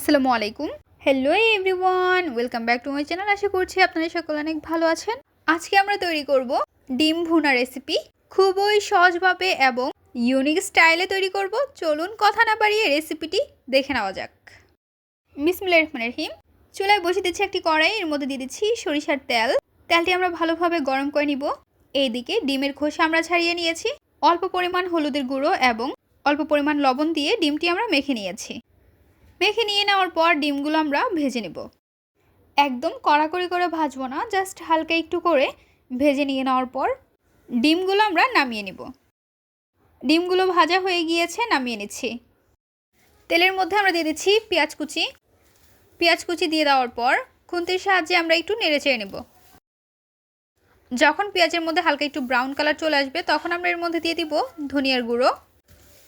আসসালামু আলাইকুম। Hello everyone welcome back to my channel আশা করছি আপনারা সকলে অনেক ভালো আছেন। আজকে আমরা তৈরি করব ডিম ভুনা রেসিপি খুবই সহজভাবে এবং ইউনিক স্টাইলে তৈরি করব। চলুন কথা না বাড়িয়ে রেসিপিটি দেখে নেওয়া যাক। বিসমিল্লাহ রহমান রহিম। চুলায় বসে দিচ্ছি একটি কড়াই, এর মধ্যে দিয়ে দিচ্ছি সরিষার তেল। তেলটি আমরা ভালোভাবে গরম করে নিব। এইদিকে ডিমের খোসা আমরা ছাড়িয়ে নিয়েছি। অল্প পরিমাণ হলুদের গুঁড়ো এবং অল্প পরিমাণ লবণ দিয়ে ডিমটি আমরা মেখে নিয়েছি। মেখে নিয়ে নেওয়ার পর ডিমগুলো আমরা ভেজে নেব। একদম কড়াকড়ি করে ভাজবো না, জাস্ট হালকা একটু করে ভেজে নিয়ে নেওয়ার পর ডিমগুলো আমরা নামিয়ে নেব। ডিমগুলো ভাজা হয়ে গিয়েছে, নামিয়ে নিচ্ছি। তেলের মধ্যে আমরা দিয়ে দিচ্ছি পেঁয়াজ কুচি। পেঁয়াজ কুচি দিয়ে দেওয়ার পর খুন্তির সাহায্যে আমরা একটু নেড়ে চেড়ে নেব। যখন পেঁয়াজের মধ্যে হালকা একটু ব্রাউন কালার চলে আসবে, তখন আমরা এর মধ্যে দিয়ে দিব ধনিয়ার গুঁড়ো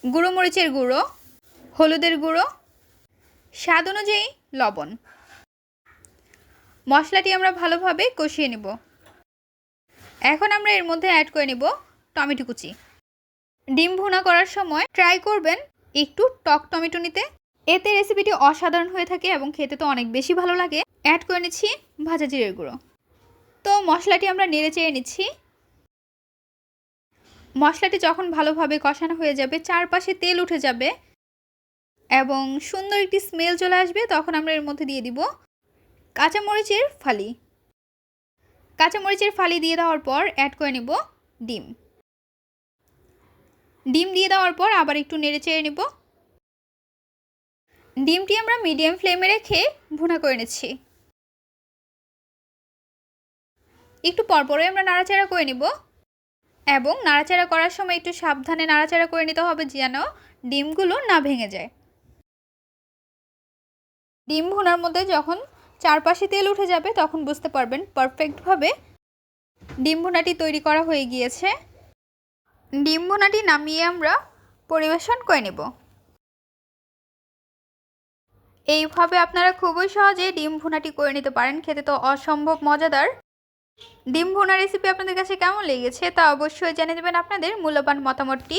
গুঁড়ো মরিচের গুঁড়ো, হলুদের গুঁড়ো স্বাদ অনুযায়ী লবণ। মশলাটি আমরা ভালোভাবে কষিয়ে নেব। এখন আমরা এর মধ্যে অ্যাড করে নেব টমেটো কুচি। ডিম ভুনা করার সময় ট্রাই করবেন একটু টক টমেটো নিতে। এতে রেসিপিটি অসাধারণ হয়ে থাকে এবং খেতে তো অনেক বেশি ভালো লাগে। অ্যাড করে নিচ্ছি ভাজা জিরের গুঁড়ো। তো মশলাটি আমরা নেড়ে চেড়ে নিচ্ছি। মশলাটি যখন ভালোভাবে কষানো হয়ে যাবে, চারপাশে তেল উঠে যাবে। এবং সুন্দর একটি স্মেল চলে আসবে, তখন আমরা এর মধ্যে দিয়ে দিব কাঁচামরিচের ফালি। কাঁচামরিচের ফালি দিয়ে দেওয়ার পর অ্যাড করে নেব ডিম। ডিম দিয়ে দেওয়ার পর আবার একটু নেড়ে চেড়ে নেব। ডিমটি আমরা মিডিয়াম ফ্লেমে রেখে ভুনা করে নিচ্ছি। একটু পরপরই আমরা নাড়াচাড়া করে নেব এবং নাড়াচাড়া করার সময় একটু সাবধানে নাড়াচাড়া করে নিতে হবে যেন ডিমগুলো না ভেঙে যায়। ডিম ভুনার মধ্যে যখন চারপাশে তেল উঠে যাবে, তখন বুঝতে পারবেন পারফেক্টভাবে ডিম ভুনাটি তৈরি করা হয়ে গিয়েছে। ডিম ভুনাটি নামিয়ে আমরা পরিবেশন করে নেব। এইভাবে আপনারা খুবই সহজে ডিম ভুনাটি করে নিতে পারেন। খেতে তো অসম্ভব মজাদার। ডিম ভুনা রেসিপি আপনাদের কাছে কেমন লেগেছে তা অবশ্যই জানিয়ে দেবেন আপনাদের মূল্যবান মতামতটি।